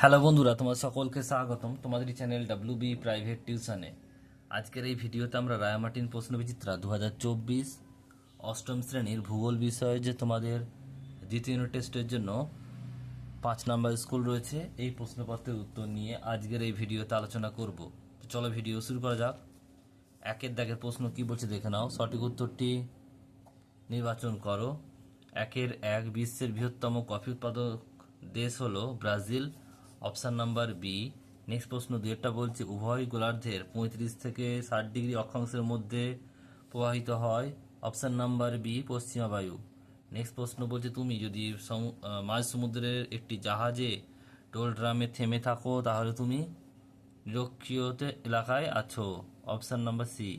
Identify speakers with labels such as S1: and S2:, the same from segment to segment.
S1: Hello বন্ধুরা তোমার সকলকে স্বাগতম তোমাদের চ্যানেল ডাব্লিউ বি প্রাইভেট টিউশনে আজকের এই ভিডিওতে আমরা রায়ামার্টিন প্রশ্ন বিচিত্রা দু অষ্টম শ্রেণির ভূগোল বিষয়ে যে তোমাদের দ্বিতীয় ইউনিট টেস্টের জন্য পাঁচ নাম্বার স্কুল রয়েছে, এই প্রশ্নপত্রের উত্তর নিয়ে আজকের এই ভিডিওতে আলোচনা করব। তো চলো ভিডিও শুরু করা যাক। একের দাগের প্রশ্ন কি বলছে দেখে নাও। সঠিক উত্তরটি, নির্বাচন করো। একের এক বিশ্বের বৃহত্তম কফি উৎপাদক দেশ হলো Brazil. Option number B, next প্রশ্ন দুইটা বলছে, উভয় গোলার্ধের পঁয়ত্রিশ থেকে ষাট ডিগ্রি অক্ষাংশের মধ্যে প্রবাহিত হয়। অপশান নাম্বার বি, পশ্চিমা বায়ু। নেক্সট প্রশ্ন বলছে, তুমি যদি মাঝ সমুদ্রের একটি জাহাজে টোল ড্রামে থেমে থাকো, তাহলে তুমি নিরক্ষীয়তে এলাকায় আছো। অপশন নাম্বার সি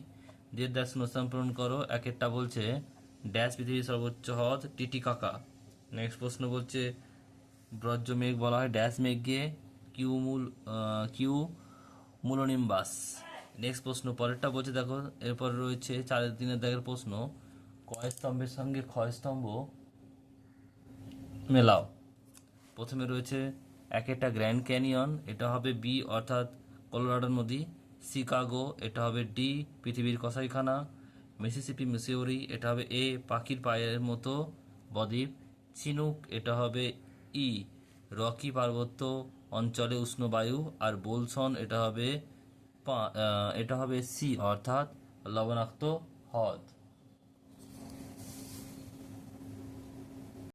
S1: যে ড্যাশ শূন্যস্থান পূরণ করো। এক একটা বলছে ড্যাশ পৃথিবীর সর্বোচ্চ হ্রদ টিটিকাকা। নেক্সট প্রশ্ন বলছে ব্রজ মেঘ বলা হয় ড্যাশ মেঘকে কিউ মূল আহ, কিউ মূলনিম্বাস। নেক্সট প্রশ্ন পরেরটা বলছে দেখো এরপর রয়েছে চার দিনের দাগের প্রশ্ন। কয় স্তম্ভের সঙ্গে ক্ষয় স্তম্ভ মেলাও। প্রথমে রয়েছে এক একটা গ্র্যান্ড ক্যানিয়ন এটা হবে বি অর্থাৎ কলোরাডো নদী। শিকাগো এটা হবে ডি পৃথিবীর কসাইখানা। মিসিসিপি মিসিওরি এটা হবে এ পাখির পায়ের মতো বদ্বীপ। চিনুক এটা হবে ই রকি পার্বত্য অঞ্চলে উষ্ণ বায়ু আর বোলসন এটা হবে এটা হবে সি, অর্থাৎ লবণাক্ত হ্রদ।